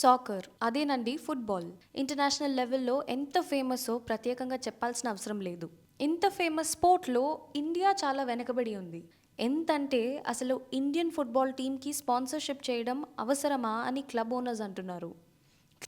Soccer అదేనండి football international లెవెల్లో ఎంత ఫేమస్సో ప్రత్యేకంగా చెప్పాల్సిన అవసరం లేదు. ఇంత ఫేమస్ స్పోర్ట్లో ఇండియా చాలా వెనకబడి ఉంది. ఎంతంటే అసలు ఇండియన్ ఫుట్బాల్ టీంకి స్పాన్సర్షిప్ చేయడం అవసరమా అని క్లబ్ ఓనర్స్ అంటున్నారు.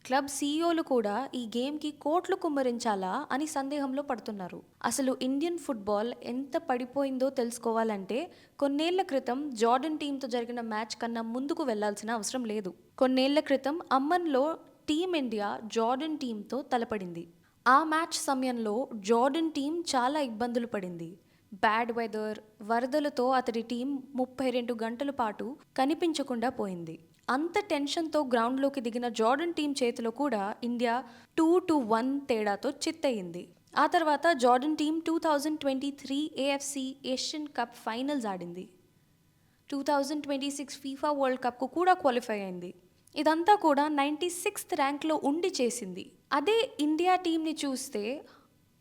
క్లబ్ సీఈఓలు కూడా ఈ గేమ్కి కోట్లు కుమ్మరించాలా అని సందేహంలో పడుతున్నారు. అసలు ఇండియన్ ఫుట్బాల్ ఎంత పడిపోయిందో తెలుసుకోవాలంటే కొన్నేళ్ళ క్రితం జార్డన్ టీంతో జరిగిన మ్యాచ్ కన్నా ముందుకు వెళ్ళాల్సిన అవసరం లేదు. కొన్నేళ్ళ క్రితం అమ్మన్లో టీమిండియా జార్డన్ టీంతో తలపడింది. ఆ మ్యాచ్ సమయంలో జార్డన్ టీం చాలా ఇబ్బందులు పడింది. బ్యాడ్ వెదర్ వరదలతో అతడి టీం ముప్పై రెండు గంటల పాటు కనిపించకుండా పోయింది. అంత టెన్షన్తో గ్రౌండ్లోకి దిగిన జార్డన్ టీం చేతిలో కూడా ఇండియా టూ టు వన్ తేడాతో చిత్తయింది. ఆ తర్వాత Jordan team two thousand twenty three AFC Asian cup finals ఆడింది. Two thousand twenty six FIFA world కప్కు కూడా క్వాలిఫై అయింది. ఇదంతా కూడా నైంటీ సిక్స్త్ ర్యాంక్లో ఉండి చేసింది. అదే ఇండియా టీంని చూస్తే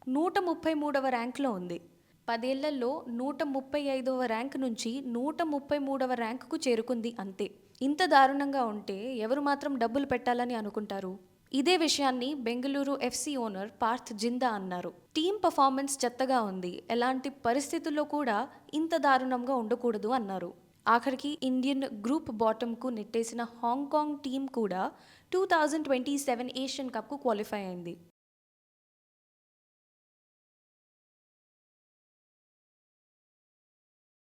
నూట ముప్పై మూడవ ర్యాంక్లో ఉంది. పదేళ్ళలో నూట ముప్పై ఐదవ ర్యాంక్ నుంచి నూట ముప్పై మూడవ ర్యాంకుకు చేరుకుంది అంతే. ఇంత దారుణంగా ఉంటే ఎవరు మాత్రం డబ్బులు పెట్టాలని అనుకుంటారు? ఇదే విషయాన్ని బెంగళూరు ఎఫ్సి ఓనర్ పార్థ్ జిందా అన్నారు. టీం పర్ఫార్మెన్స్ చెత్తగా ఉంది. ఎలాంటి పరిస్థితుల్లో కూడా ఇంత దారుణంగా ఉండకూడదు అన్నారు. ఆఖరికి ఇండియన్ గ్రూప్ బాటంకు నెట్టేసిన హాంకాంగ్ టీం కూడా two thousand twenty seven Asian కప్కు qualify అయింది.